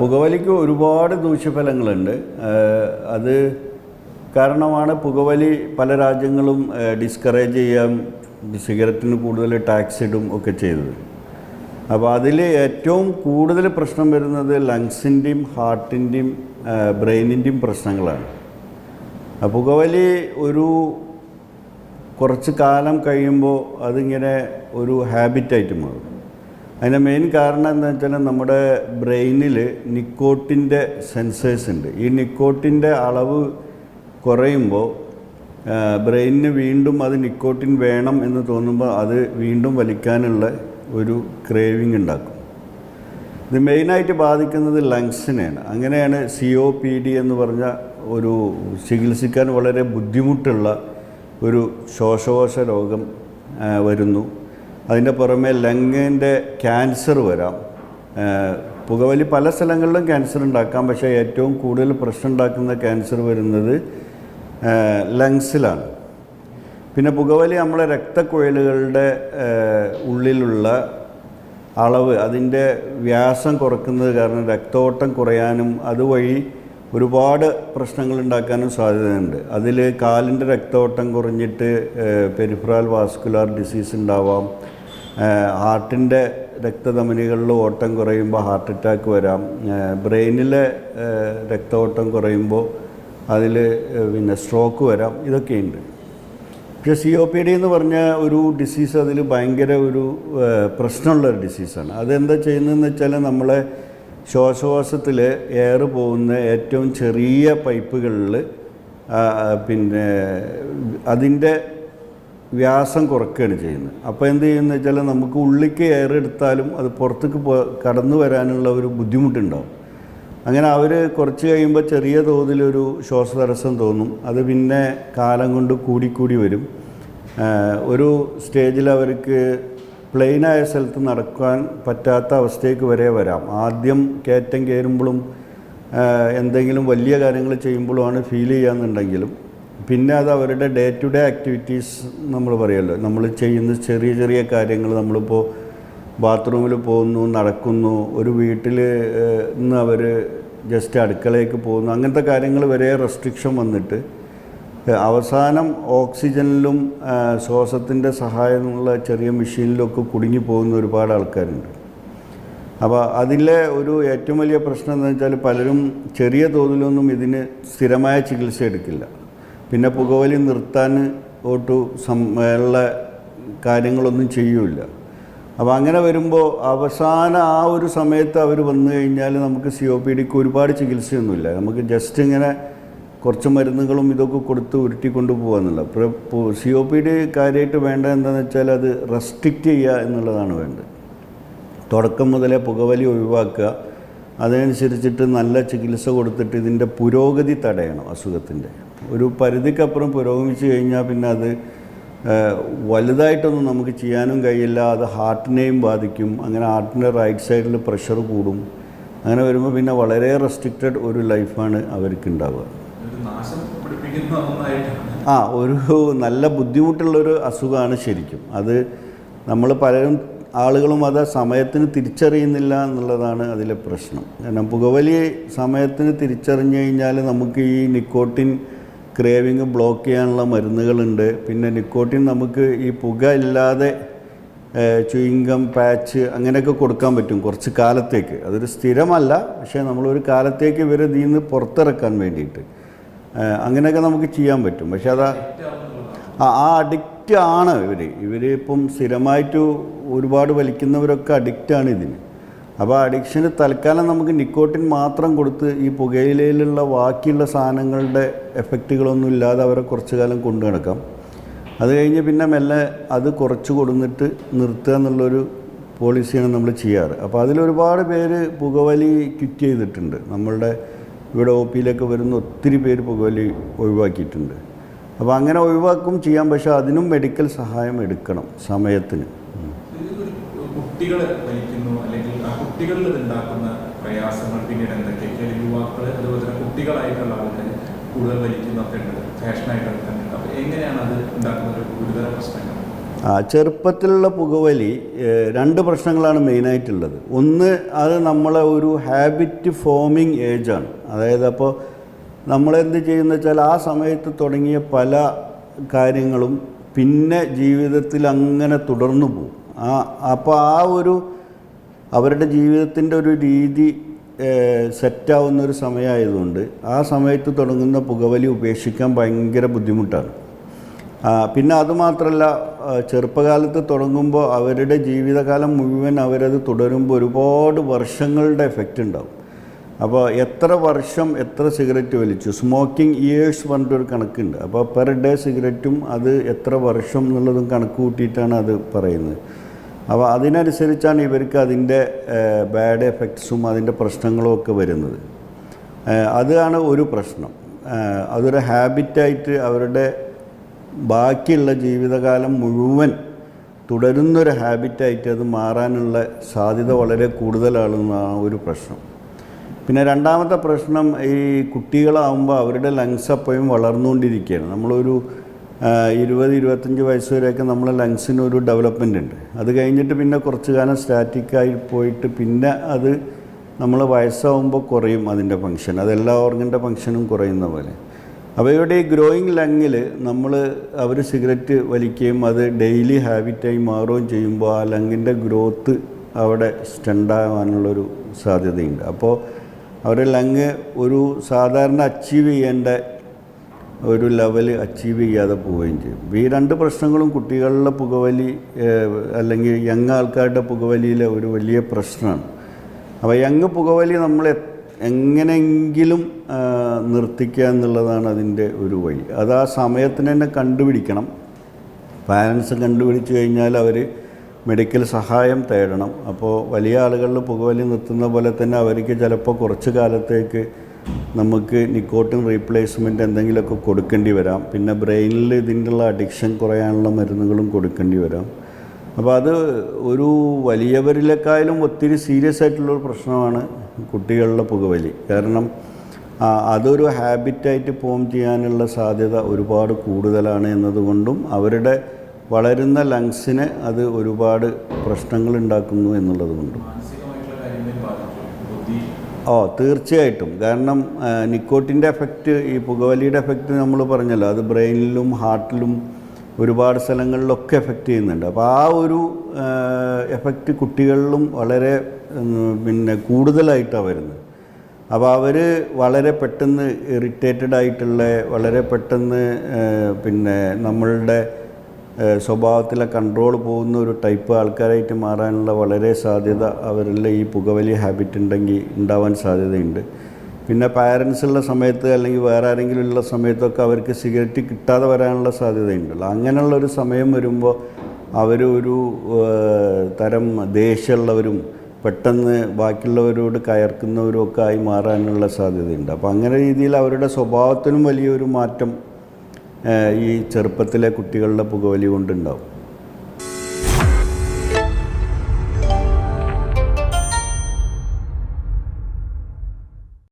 പുകവലിക്ക് ഒരുപാട് ദൂഷ്യഫലങ്ങളുണ്ട്. അത് കാരണമാണ് പുകവലി പല രാജ്യങ്ങളും ഡിസ്കറേജ് ചെയ്യാൻ സിഗരറ്റിന് കൂടുതൽ ടാക്സ് ഇടും ഒക്കെ ചെയ്തത്. അപ്പോൾ അതിൽ ഏറ്റവും കൂടുതൽ പ്രശ്നം വരുന്നത് ലങ്സിന്റെയും ഹാർട്ടിന്റെയും ബ്രെയിനിന്റെയും പ്രശ്നങ്ങളാണ്. പുകവലി ഒരു കുറച്ച് കാലം കഴിയുമ്പോൾ അതിങ്ങനെ ഒരു ഹാബിറ്റായിട്ട് മാറും. അതിന്റെ മെയിൻ കാരണം എന്താ വെച്ചാൽ നമ്മുടെ ബ്രെയിനിൽ നിക്കോട്ടിന്റെ സെൻസേഴ്സ് ഉണ്ട്. ഈ നിക്കോട്ടിന്റെ അളവ് കുറയുമ്പോൾ ബ്രെയിനിന് വീണ്ടും അത് നിക്കോട്ടിൻ വേണം എന്ന് തോന്നുമ്പോൾ അത് വീണ്ടും വലിക്കാനുള്ള ഒരു ക്രേവിങ് ഉണ്ടാക്കും. ഇത് മെയിനായിട്ട് ബാധിക്കുന്നത് ലങ്സിനെയാണ്. അങ്ങനെയാണ് സി ഒ പി ഡി എന്ന് പറഞ്ഞ ഒരു ചികിത്സിക്കാൻ വളരെ ബുദ്ധിമുട്ടുള്ള ഒരു ശ്വാസകോശ രോഗം വരുന്നു. അതിന്റെ പുറമെ ലങ്ങിന്റെ ക്യാൻസർ വരാം. പുകവലി പല സ്ഥലങ്ങളിലും ക്യാൻസർ ഉണ്ടാക്കാം. പക്ഷേ ഏറ്റവും കൂടുതൽ പ്രശ്നം ഉണ്ടാക്കുന്ന ക്യാൻസർ വരുന്നത് ലങ്സിലാണ്. പിന്നെ പുകവലി നമ്മളെ രക്തക്കുഴലുകളുടെ ഉള്ളിലുള്ള അളവ് അതിന്റെ വ്യാസം കുറക്കുന്നത് കാരണം രക്തോട്ടം കുറയാനും അതുവഴി ഒരുപാട് പ്രശ്നങ്ങൾ ഉണ്ടാക്കാനും സാധ്യതയുണ്ട്. അതിൽ കാലിന്റെ രക്തോട്ടം കുറഞ്ഞിട്ട് പെരിഫറൽ വാസ്കുലാർ ഡിസീസ് ഉണ്ടാവാം. ഹാർട്ടിന്റെ രക്തധമനികളിൽ ഓട്ടം കുറയുമ്പോൾ ഹാർട്ട് അറ്റാക്ക് വരാം. ബ്രെയിനിലെ രക്തോട്ടം കുറയുമ്പോൾ അതിൽ പിന്നെ സ്ട്രോക്ക് വരാം. ഇതൊക്കെയുണ്ട്. പക്ഷെ സി ഒ പി ഡി എന്ന് പറഞ്ഞ ഒരു ഡിസീസ് അതിൽ ഭയങ്കര ഒരു പ്രശ്നമുള്ളൊരു ഡിസീസാണ് അതെന്താ ചെയ്യുന്നതെന്ന് വെച്ചാൽ നമ്മളെ ശ്വാസകോശത്തിൽ എയർ പോകുന്ന ഏറ്റവും ചെറിയ പൈപ്പുകളിൽ പിന്നെ അതിന്റെ വ്യാസം കുറക്കുകയാണ് ചെയ്യുന്നത്. അപ്പോൾ എന്ത് ചെയ്യുന്നത് വെച്ചാൽ നമുക്ക് ഉള്ളിലേക്ക് എയർ എടുത്താലും അത് പുറത്തേക്ക് പോ കടന്നു വരാനുള്ള ഒരു ബുദ്ധിമുട്ടുണ്ടാവും. അങ്ങനെ അവർ കുറച്ച് കഴിയുമ്പോൾ ചെറിയ തോതിലൊരു ശ്വാസതടസ്സം തോന്നും. അത് പിന്നെ കാലം കൊണ്ട് കൂടിക്കൂടി വരും. ഒരു സ്റ്റേജിൽ അവർക്ക് പ്ലെയിനായ സ്ഥലത്ത് നടക്കാൻ പറ്റാത്ത അവസ്ഥയ്ക്ക് വരെ വരാം. ആദ്യം കയറ്റം കയറുമ്പോഴും എന്തെങ്കിലും വലിയ കാര്യങ്ങൾ ചെയ്യുമ്പോഴുമാണ് ഫീൽ ചെയ്യാന്നുണ്ടെങ്കിലും പിന്നെ അത് അവരുടെ ഡേ ടു ഡേ ആക്ടിവിറ്റീസ് നമ്മൾ പറയുമല്ലോ നമ്മൾ ചെയ്യുന്ന ചെറിയ ചെറിയ കാര്യങ്ങൾ നമ്മളിപ്പോൾ ബാത്റൂമിൽ പോകുന്നു നടക്കുന്നു ഒരു വീട്ടിൽ നിന്ന് അവർ ജസ്റ്റ് അടുക്കളയ്ക്ക് പോകുന്നു അങ്ങനത്തെ കാര്യങ്ങൾ വരെ റെസ്ട്രിക്ഷൻ വന്നിട്ട് അവസാനം ഓക്സിജനിലും ശ്വാസത്തിന്റെ സഹായമുള്ള ചെറിയ മെഷീനിലൊക്കെ കുടുങ്ങി പോകുന്ന ഒരുപാട് ആൾക്കാരുണ്ട്. അപ്പോൾ അതിലെ ഒരു ഏറ്റവും വലിയ പ്രശ്നം എന്ന് വെച്ചാൽ പലരും ചെറിയ തോതിലൊന്നും ഇതിന് സ്ഥിരമായ ചികിത്സ എടുക്കില്ല. പിന്നെ പുകവലി നിർത്താൻ ഒട്ടു സം ഉള്ള കാര്യങ്ങളൊന്നും ചെയ്യൂല അപ്പോൾ അങ്ങനെ വരുമ്പോൾ അവസാന ആ ഒരു സമയത്ത് അവർ വന്നു കഴിഞ്ഞാൽ നമുക്ക് സി ഒ പി ഡിക്ക് ഒരുപാട് ചികിത്സയൊന്നുമില്ല. നമുക്ക് ജസ്റ്റ് ഇങ്ങനെ കുറച്ച് മരുന്നുകളും ഇതൊക്കെ കൊടുത്ത് ഉരുട്ടിക്കൊണ്ട് പോകാന്നുള്ള സി ഒ പി ഡി കാര്യമായിട്ട് വേണ്ട എന്താണെന്ന് വെച്ചാൽ അത് റെസ്ട്രിക്റ്റ് ചെയ്യുക എന്നുള്ളതാണ് വേണ്ടത്. തുടക്കം മുതലേ പുകവലി ഒഴിവാക്കുക. അതനുസരിച്ചിട്ട് നല്ല ചികിത്സ കൊടുത്തിട്ട് ഇതിന്റെ പുരോഗതി തടയണം അസുഖത്തിന്റെ. ഒരു പരിധിക്കപ്പുറം പുരോഗമിച്ചു കഴിഞ്ഞാൽ പിന്നെ അത് വലുതായിട്ടൊന്നും നമുക്ക് ചെയ്യാനും കഴിയില്ല. അത് ഹാർട്ടിനെയും ബാധിക്കും. അങ്ങനെ ഹാർട്ടിന്റെ റൈറ്റ് സൈഡിൽ പ്രഷർ കൂടും. അങ്ങനെ വരുമ്പോൾ പിന്നെ വളരെ റെസ്ട്രിക്റ്റഡ് ഒരു ലൈഫാണ് അവർക്ക് ഉണ്ടാവുക ഒരു നാശം പിടിപ്പിക്കുന്ന ഒന്നായിട്ടാണ്. ആ ഒരു നല്ല ബുദ്ധിമുട്ടുള്ളൊരു അസുഖമാണ് ശരിക്കും. അത് നമ്മൾ പലരും ആളുകളും അത് സമയത്തിന് തിരിച്ചറിയുന്നില്ല എന്നുള്ളതാണ് അതിലെ പ്രശ്നം. കാരണം പുകവലി സമയത്തിന് തിരിച്ചറിഞ്ഞു കഴിഞ്ഞാൽ നമുക്ക് ഈ നിക്കോട്ടിൻ ക്രേവിങ് ബ്ലോക്ക് ചെയ്യാനുള്ള മരുന്നുകളുണ്ട്. പിന്നെ നിക്കോട്ടിൻ നമുക്ക് ഈ പുക ഇല്ലാതെ ചുയിങ്കം പാച്ച് അങ്ങനെയൊക്കെ കൊടുക്കാൻ പറ്റും കുറച്ച് കാലത്തേക്ക്. അതൊരു സ്ഥിരമല്ല പക്ഷേ നമ്മളൊരു കാലത്തേക്ക് ഇവരെ ഇതിൽ നിന്ന് പുറത്തിറക്കാൻ വേണ്ടിയിട്ട്. അങ്ങനെയൊക്കെ നമുക്ക് ചെയ്യാൻ പറ്റും. പക്ഷേ അതാ ആ അഡിക്റ്റ് ആണ് ഇവർ ഇവർ ഇപ്പം സ്ഥിരമായിട്ട് ഒരുപാട് വലിക്കുന്നവരൊക്കെ അഡിക്റ്റാണ് ഇതിന്. അപ്പോൾ അഡിക്ഷന് തൽക്കാലം നമുക്ക് നിക്കോട്ടിൻ മാത്രം കൊടുത്ത് ഈ പുകയിലയിലുള്ള ബാക്കിയുള്ള സാധനങ്ങളുടെ എഫക്റ്റുകളൊന്നും ഇല്ലാതെ അവരെ കുറച്ചു കാലം കൊണ്ടു നടക്കാം. അത് കഴിഞ്ഞ് പിന്നെ മെല്ലെ അത് കുറച്ച് കൊടുന്നിട്ട് നിർത്തുക എന്നുള്ളൊരു പോളിസിയാണ് നമ്മൾ ചെയ്യാറ്. അപ്പോൾ അതിലൊരുപാട് പേര് പുകവലി ക്വിറ്റ് ചെയ്തിട്ടുണ്ട്. നമ്മളുടെ ഇവിടെ ഒ പിയിലൊക്കെ വരുന്ന ഒത്തിരി പേര് പുകവലി ഒഴിവാക്കിയിട്ടുണ്ട്. അപ്പോൾ അങ്ങനെ ഒഴിവാക്കും ചെയ്യാൻ പക്ഷേ അതിനും മെഡിക്കൽ സഹായം എടുക്കണം സമയത്തിന്. കുട്ടികളെ അല്ലെങ്കിൽ ആ കുട്ടികളിൽ ഉണ്ടാക്കുന്ന പ്രയാസങ്ങൾ പിന്നീട് എന്തൊക്കെയൊക്കെ? യുവാക്കൾ അതുപോലെ തന്നെ കുട്ടികളായിട്ടുള്ള ആൾക്കാർ കൂടുതൽ വലിക്കുന്നൊക്കെ ഉണ്ട്. ഫാഷനായിട്ട് എടുക്കുന്നുണ്ട് അപ്പോൾ എങ്ങനെയാണ് അത് ഉണ്ടാക്കുന്ന ഒരു ഗുരുതര പ്രശ്നങ്ങൾ. ആ ചെറുപ്പത്തിലുള്ള പുകവലി രണ്ട് പ്രശ്നങ്ങളാണ് മെയിനായിട്ടുള്ളത് ഒന്ന് അത് നമ്മളെ ഒരു ഹാബിറ്റ് ഫോമിങ് ഏജാണ് അതായത് അപ്പോൾ നമ്മളെന്ത് ചെയ്യുന്ന വെച്ചാൽ ആ സമയത്ത് തുടങ്ങിയ പല കാര്യങ്ങളും പിന്നെ ജീവിതത്തിൽ അങ്ങനെ തുടർന്നു പോകും. ആ അപ്പോൾ ആ ഒരു അവരുടെ ജീവിതത്തിന്റെ ഒരു രീതി സെറ്റാവുന്ന ഒരു സമയമായതുകൊണ്ട് ആ സമയത്ത് തുടങ്ങുന്ന പുകവലി ഉപേക്ഷിക്കാൻ ഭയങ്കര ബുദ്ധിമുട്ടാണ്. പിന്നെ അതുമാത്രമല്ല ചെറുപ്പകാലത്ത് തുടങ്ങുമ്പോൾ അവരുടെ ജീവിതകാലം മുഴുവൻ അവരത് തുടരുമ്പോൾ ഒരുപാട് വർഷങ്ങളുടെ എഫക്റ്റ് ഉണ്ടാവും. അപ്പോൾ എത്ര വർഷം എത്ര സിഗരറ്റ് വലിച്ചു? സ്മോക്കിംഗ് ഇയേഴ്സ് പറഞ്ഞിട്ടൊരു കണക്കുണ്ട്. അപ്പോൾ പെർ ഡേ സിഗരറ്റും അത് എത്ര വർഷം എന്നുള്ളതും കണക്ക് കൂട്ടിയിട്ടാണ് അത് പറയുന്നത്. അപ്പോൾ അതിനനുസരിച്ചാണ് ഇവർക്ക് അതിന്റെ ബാഡ് എഫക്ട്സും അതിന്റെ പ്രശ്നങ്ങളും ഒക്കെ വരുന്നത്. അതാണ് ഒരു പ്രശ്നം. അതൊരു ഹാബിറ്റായിട്ട് അവരുടെ ബാക്കിയുള്ള ജീവിതകാലം മുഴുവൻ തുടരുന്നൊരു ഹാബിറ്റായിട്ട് അത് മാറാനുള്ള സാധ്യത വളരെ കൂടുതലാണെന്നാണ് ഒരു പ്രശ്നം. പിന്നെ രണ്ടാമത്തെ പ്രശ്നം ഈ കുട്ടികളാവുമ്പോൾ അവരുടെ ലങ്സ് അപ്പോഴും വളർന്നുകൊണ്ടിരിക്കുകയാണ്. നമ്മളൊരു ഇരുപത് ഇരുപത്തഞ്ച് വയസ്സ് വരെയൊക്കെ നമ്മളെ ലങ്സിന് ഒരു ഡെവലപ്മെന്റ് ഉണ്ട്. അത് കഴിഞ്ഞിട്ട് പിന്നെ കുറച്ച് കാലം സ്റ്റാറ്റിക്കായി പോയിട്ട് പിന്നെ അത് നമ്മൾ വയസ്സാവുമ്പോൾ കുറയും അതിന്റെ ഫങ്ഷൻ അതെല്ലാ ഓർഗന്റെ ഫങ്ഷനും കുറയുന്ന പോലെ. ഇവിടെ ഈ ഗ്രോയിങ് ലങ്ങിൽ നമ്മൾ അവർ സിഗരറ്റ് വലിക്കുകയും അത് ഡെയിലി ഹാബിറ്റായി മാറുകയും ചെയ്യുമ്പോൾ ആ ലങ്ങിന്റെ ഗ്രോത്ത് അവിടെ സ്റ്റണ്ടാവാനുള്ളൊരു സാധ്യതയുണ്ട്. അപ്പോൾ അവരുടെ ലങ് ഒരു സാധാരണ അച്ചീവ് ചെയ്യേണ്ട ഒരു ലെവൽ അച്ചീവ് ചെയ്യാതെ പോവുകയും ചെയ്യും. ഈ രണ്ട് പ്രശ്നങ്ങളും കുട്ടികളുടെ പുകവലി അല്ലെങ്കിൽ യങ് ആൾക്കാരുടെ പുകവലിയിലെ ഒരു വലിയ പ്രശ്നമാണ്. അപ്പോൾ യങ് പുകവലി നമ്മൾ എങ്ങനെയെങ്കിലും നിർത്തിക്കുക എന്നുള്ളതാണ് അതിന്റെ ഒരു വഴി. അത് ആ സമയത്തിന് തന്നെ കണ്ടുപിടിക്കണം. പാരൻസ് കണ്ടുപിടിച്ച് കഴിഞ്ഞാൽ അവർ മെഡിക്കൽ സഹായം തേടണം. അപ്പോൾ വലിയ ആളുകളിൽ പുകവലി നിർത്തുന്ന പോലെ തന്നെ അവർക്ക് ചിലപ്പോൾ കുറച്ച് കാലത്തേക്ക് നമുക്ക് നിക്കോട്ടിൻ റീപ്ലേസ്മെന്റ് എന്തെങ്കിലുമൊക്കെ കൊടുക്കേണ്ടി വരാം. പിന്നെ ബ്രെയിനിൽ ഇതിന്റെയുള്ള അഡിക്ഷൻ കുറയാനുള്ള മരുന്നുകളും കൊടുക്കേണ്ടി വരാം. അപ്പോൾ അത് ഒരു വലിയവരിലേക്കായാലും ഒത്തിരി സീരിയസ് ആയിട്ടുള്ളൊരു പ്രശ്നമാണ് കുട്ടികളിലെ പുകവലി. കാരണം അതൊരു ഹാബിറ്റായിട്ട് ഫോം ചെയ്യാനുള്ള സാധ്യത ഒരുപാട് കൂടുതലാണ് എന്നതുകൊണ്ടും അവരുടെ വളരുന്ന ലങ്സിന് അത് ഒരുപാട് പ്രശ്നങ്ങൾ ഉണ്ടാക്കുന്നു എന്നുള്ളത് കൊണ്ടും. മാനസികമായിട്ടുള്ള കാര്യങ്ങളെ ബാധിക്കും ഓ തീർച്ചയായിട്ടും. കാരണം നിക്കോട്ടിന്റെ എഫക്റ്റ് ഈ പുകവലിയുടെ എഫക്റ്റ് നമ്മൾ പറഞ്ഞല്ലോ. അത് ബ്രെയിനിലും ഹാർട്ടിലും ഒരുപാട് സ്ഥലങ്ങളിലൊക്കെ എഫക്റ്റ് ചെയ്യുന്നുണ്ട്. അപ്പോൾ ആ ഒരു എഫക്റ്റ് കുട്ടികളിലും വളരെ പിന്നെ കൂടുതലായിട്ടാണ് വരുന്നത്. അപ്പോൾ അവർ വളരെ പെട്ടെന്ന് ഇറിറ്റേറ്റഡ് ആയിട്ടുള്ള വളരെ പെട്ടെന്ന് പിന്നെ നമ്മളുടെ സ്വഭാവത്തിലെ കൺട്രോൾ പോകുന്ന ഒരു ടൈപ്പ് ആൾക്കാരായിട്ട് മാറാനുള്ള വളരെ സാധ്യത അവരിൽ ഈ പുകവലി ഹാബിറ്റ് ഉണ്ടെങ്കിൽ ഉണ്ടാവാൻ സാധ്യതയുണ്ട്. പിന്നെ പാരൻസ് ഉള്ള സമയത്ത് അല്ലെങ്കിൽ വേറെ ആരെങ്കിലും ഉള്ള സമയത്തൊക്കെ അവർക്ക് സിഗരറ്റ് കിട്ടാതെ വരാനുള്ള സാധ്യതയുണ്ടല്ലോ അങ്ങനെയുള്ള ഒരു സമയം വരുമ്പോൾ അവർ ഒരു തരം ദേഷ്യമുള്ളവരും പെട്ടെന്ന് ബാക്കിയുള്ളവരോട് കയർക്കുന്നവരും ഒക്കെ ആയി മാറാനുള്ള സാധ്യതയുണ്ട്. അപ്പോൾ അങ്ങനെ രീതിയിൽ അവരുടെ സ്വഭാവത്തിനും വലിയൊരു മാറ്റം ഈ ചെറുപ്പത്തിലെ കുട്ടികളുടെ പുകവലി കൊണ്ടുണ്ടാവും.